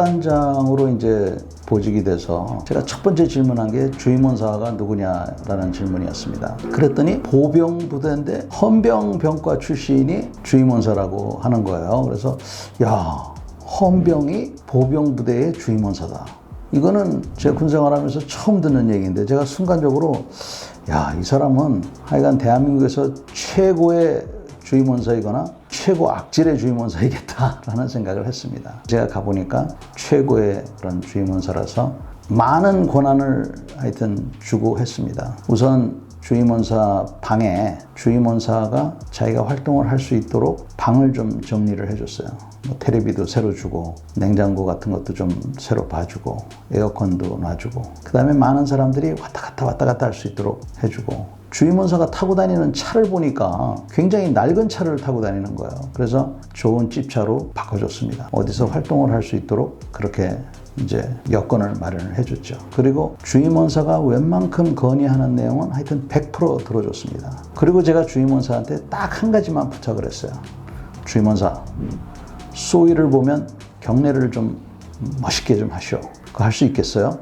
사단장으로 이제 보직이 돼서 제가 첫 번째 질문한 게 주임원사가 누구냐라는 질문이었습니다. 그랬더니 보병 부대인데 헌병병과 출신이 주임원사라고 하는 거예요. 그래서 야 헌병이 보병 부대의 주임원사다. 이거는 제가 군생활하면서 처음 듣는 얘기인데 제가 순간적으로 야 이 사람은 하여간 대한민국에서 최고의 주임원사이거나 최고 악질의 주임원사이겠다라는 생각을 했습니다. 제가 가보니까 최고의 그런 주임원사라서 많은 권한을 하여튼 주고 했습니다. 우선 주임원사 방에 주임원사가 자기가 활동을 할 수 있도록 방을 좀 정리를 해줬어요. 뭐 테레비도 새로 주고 냉장고 같은 것도 좀 새로 봐주고 에어컨도 놔주고 그 다음에 많은 사람들이 왔다 갔다 왔다 갔다 할 수 있도록 해주고 주임원사가 타고 다니는 차를 보니까 굉장히 낡은 차를 타고 다니는 거예요. 그래서 좋은 찝차로 바꿔줬습니다. 어디서 활동을 할 수 있도록 그렇게 이제 여건을 마련을 해줬죠. 그리고 주임원사가 웬만큼 건의하는 내용은 하여튼 100% 들어줬습니다. 그리고 제가 주임원사한테 딱 한 가지만 부탁을 했어요. 주임원사, 소위를 보면 경례를 좀 멋있게 좀 하시오. 그거 할 수 있겠어요?